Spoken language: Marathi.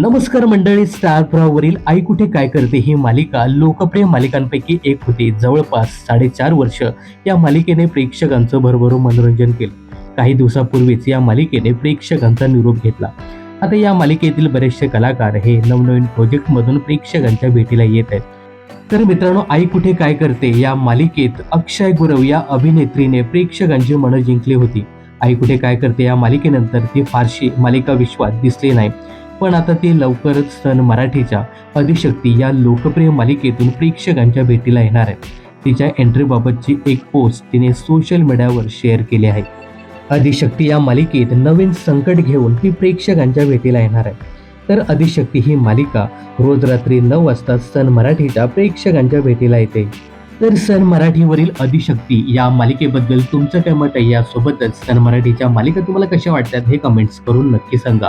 नमस्कार मंडळी स्टार प्रवाहवरील आई कुठे काय करते ही मालिका लोकप्रिय मालिकांपैकी एक होती. जवळपास साडेचार वर्ष या मालिकेने प्रेक्षकांचं भरभरून मनोरंजन केलं. काही दिवसापूर्वीच या मालिकेने प्रेक्षकांचा निरोप घेतला. आता या मालिकेतील बरेचसे कलाकार हे नवनवीन प्रोजेक्टमधून प्रेक्षकांच्या भेटीला येत आहेत. तर मित्रांनो आई कुठे काय करते या मालिकेत अक्षय गुरव या अभिनेत्रीने प्रेक्षकांची मनं जिंकली होती. आई कुठे काय करते या मालिकेनंतर ती फारशी मालिका विश्वात दिसली नाही. पण आता ती लवकरच सन मराठीच्या अधिशक्ती या लोकप्रिय मालिकेतून प्रेक्षकांच्या भेटीला येणार आहे तिच्या एंट्रीबाबतची एक पोस्ट तिने सोशल मीडियावर शेअर केली आहे. अधिशक्ती या मालिकेत नवीन संकट घेऊन ती प्रेक्षकांच्या भेटीला येणार आहे. तर अधिशक्ती ही मालिका रोज रात्री नऊ वाजता सन मराठीच्या प्रेक्षकांच्या भेटीला येते. तर सन मराठीवरील अधिशक्ती या मालिकेबद्दल तुमचं काय मत आहे? यासोबतच सन मराठीच्या मालिका तुम्हाला कशा वाटतात हे कमेंट्स करून नक्की सांगा.